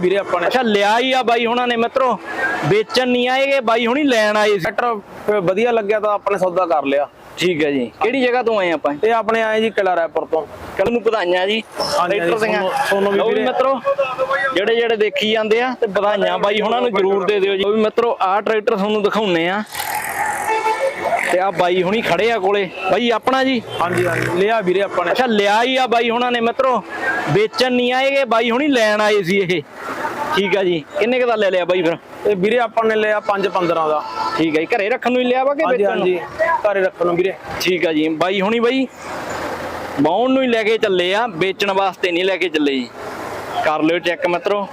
ਵੀਰੇ ਆਪਾਂ ਨੇ। ਅੱਛਾ ਲਿਆ ਹੀ ਆ ਬਾਈ ਹੁਣਾਂ ਨੇ ਮਿੱਤਰੋ। ਵੇਚਣ ਨਹੀਂ ਆਏਗੇ ਬਾਈ ਹੁਣੀ ਲੈਣ ਆਏ ਸੀ। ਟਰੈਕਟਰ ਵਧੀਆ ਲੱਗਿਆ ਤਾਂ ਆਪਣੇ ਸੌਦਾ ਕਰ ਲਿਆ। ਠੀਕ ਹੈ ਜੀ। ਕਿਹੜੀ ਜਗ੍ਹਾ ਤੋਂ ਆਏ ਆਪਾਂ? ਇਹ ਆਪਣੇ ਆਏ ਜੀ ਕਿਲਾ ਰਾਏਪੁਰ ਤੋਂ। ਕੱਲ ਨੂੰ ਵਧਾਈਆਂ ਜੀ। ਟਰੈਕਟਰ ਦੀਆਂ। ਸੋਨੂੰ- ਵੀ ਵੀਰੇ। ਮਿੱਤਰੋ ਜਿਹੜੇ ਜਿਹੜੇ ਦੇਖੀ ਜਾਂਦੇ ਆ ਤੇ ਵਧਾਈਆਂ ਬਾਈ ਹੁਣਾਂ ਨੂੰ ਜ਼ਰੂਰ ਦੇ ਦਿਓ ਜੀ। ਲਓ ਵੀ ਮਿੱਤਰੋ ਆਹ ਟਰੈਕਟਰ ਤੁਹਾਨੂੰ ਦਿਖਾਉਨੇ ਆ। ਤੇ ਆ ਬਾਈ ਹੁਣੀ ਖੜੇ ਆ ਕੋਲੇ। ਬਾਈ ਆਪਣਾ ਜੀ? ਹਾਂਜੀ ਹਾਂਜੀ। ਲਿਆ ਵੀਰੇ ਆਪਾਂ ਨੇ। ਅੱਛਾ ਲਿਆ ਹੀ ਆ ਬਾਈ ਹੁਣਾਂ ਨੇ ਮਿੱਤਰੋ। ਵੇਚਣ ਨਹੀਂ ਆਏਗੇ ਬਾਈ ਹੁਣੀ ਲੈਣ ਆਏ ਸੀ ਇਹ। ਠੀਕ ਆ ਜੀ। ਕਿੰਨੇ ਕੁ ਦਾ ਲੈ ਲਿਆ ਬਾਈ ਫਿਰ? ਇਹ ਵੀਰੇ ਆਪਾਂ ਨੇ ਲਿਆ 5 15 ਦਾ। ਠੀਕ ਹੈ ਜੀ। ਘਰੇ ਰੱਖਣ ਨੂੰ ਹੀ ਲਿਆ ਵਾ ਕਿ ਹਾਂਜੀ ਵੇਚਣ ਨੂੰ? ਹਾਂਜੀ। ਘਰੇ ਰੱਖਣ ਨੂੰ ਵੀਰੇ। ਠੀਕ ਆ ਜੀ। ਬਾਈ ਹੁਣੀ ਬਾਈ ਬਾਉਣ ਨੂੰ ਹੀ ਲੈ ਕੇ ਚੱਲੇ ਆ ਵੇਚਣ ਵਾਸਤੇ ਨਹੀਂ ਲੈ ਕੇ ਚੱਲੇ ਜੀ। ਕਰ ਲਿਓ ਚੈੱਕ ਮਿੱਤਰੋ।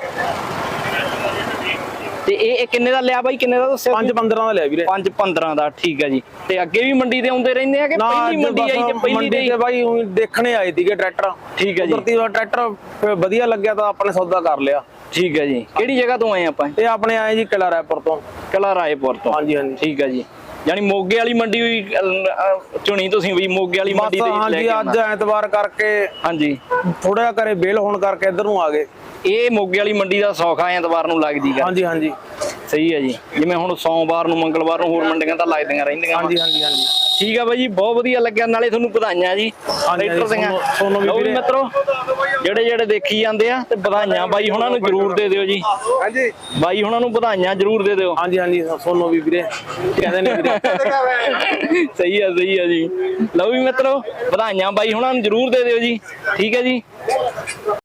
ਤੇ ਇਹ ਇਹ ਕਿੰਨੇ ਦਾ ਲਿਆ ਬਾਈ? ਕਿੰਨੇ ਦਾ ਦੱਸਿਆ 5 15 ਦਾ ਲਿਆ ਵੀਰੇ। 5 15 ਦਾ ਠੀਕ ਆ ਜੀ। ਤੇ ਅੱਗੇ ਵੀ ਮੰਡੀ ਤੇ ਆਉਂਦੇ ਰਹਿੰਦੇ ਆ ਕਿ ਪਹਿਲੀ ਮੰਡੀ ਆਈ ਤੇ ਪਹਿਲੀ ਦੇ ਤੇ ਬਾਈ ਊਂ ਦੇਖਣੇ ਆਏ ਸੀਗੇ ਟਰੈਕਟਰ। ਠੀਕ ਹੈ ਜੀ। ਕੁਦਰਤੀ ਦਾ ਟਰੈਕਟਰ ਵਧੀਆ ਲੱਗਿਆ ਤਾਂ ਆਪਣੇ ਸੌਦਾ ਕਰ ਲਿਆ। ਠੀਕ ਹੈ ਜੀ। ਕਿਹੜੀ ਜਗ੍ਹਾ ਤੋਂ ਆਏ ਆਪਾਂ? ਇਹ ਆਪਣੇ ਆਏ ਜੀ ਕਿਲਾ ਰਾਏਪੁਰ ਤੋਂ। ਕਲਾ ਰਾਏਪੁਰ ਤੋਂ। ਹਾਂਜੀ ਹਾਂਜੀ। ਠੀਕ ਹੈ ਜੀ। ਯਾਨੀ ਮੋਗੇ ਵਾਲੀ ਮੰਡੀ ਵੀ ਚੁਣੀ ਤੁਸੀਂ ਵੀ ਮੋਗੇ ਵਾਲੀ ਮੰਡੀ ਦੇ ਹੀ ਲੈ ਹਾਂਜੀ ਕੇ ਅੱਜ। ਐਤਵਾਰ ਕਰਕੇ ਹਾਂਜੀ। ਥੋੜਾ ਘਰੇ ਬੇਲ ਹੋਣ ਕਰਕੇ ਇੱਧਰ ਨੂੰ ਆ ਗਏ। ਇਹ ਮੋਗੇ ਵਾਲੀ ਮੰਡੀ ਦਾ ਸੌਖਾ ਐਤਵਾਰ ਨੂੰ ਲੱਗਦੀ ਗਾ ਹਾਂਜੀ ਹਾਂਜੀ। ਸਹੀ ਹੈ ਜੀ। ਜਿਵੇਂ ਹੁਣ ਸੋਮਵਾਰ ਨੂੰ ਮੰਗਲਵਾਰ ਨੂੰ ਹੋਰ ਮੰਡੀਆਂ ਤਾਂ ਲੱਗਦੀਆਂ ਰਹਿੰਦੀਆਂ। ਹਾਂਜੀ ਹਾਂਜੀ ਹਾਂਜੀ। ਠੀਕ ਆ ਬਾਈ ਜੀ ਬਹੁਤ ਵਧੀਆ ਲੱਗਿਆ। ਨਾਲੇ ਤੁਹਾਨੂੰ ਵਧਾਈਆਂ ਜੀ ਟਰੈਕਟਰ ਦੀਆਂ। ਤੁਹਾਨੂੰ- ਤੁਹਾਨੂੰ ਵੀ ਲਓ ਵੀ ਵੀਰੇ। ਮਿੱਤਰੋ ਜਿਹੜੇ ਜਿਹੜੇ ਦੇਖੀ ਜਾਂਦੇ ਆ ਤੇ ਵਧਾਈਆਂ ਬਾਈ ਹੁਣਾਂ ਨੂੰ ਜ਼ਰੂਰ ਦੇ ਦਿਓ ਜੀ। ਹਾਂਜੀ। ਬਾਈ ਹੁਣਾਂ ਨੂੰ ਵਧਾਈਆਂ ਜ਼ਰੂਰ ਦੇ ਦਿਓ। ਹਾਂਜੀ ਹਾਂਜੀ ਸੋਨੋ ਵੀ ਵੀਰੇ। ਕਹਿੰਦੇ ਨੇ ਵੀਰੇ। ਸਹੀ ਆ ਸਹੀ ਆ ਜੀ। ਲਓ ਵੀ ਮਿੱਤਰੋ ਵਧਾਈਆਂ ਬਾਈ ਹੁਣਾਂ ਨੂੰ ਜ਼ਰੂਰ ਦੇ ਦਿਓ ਜੀ। ਠੀਕ ਹੈ ਜੀ।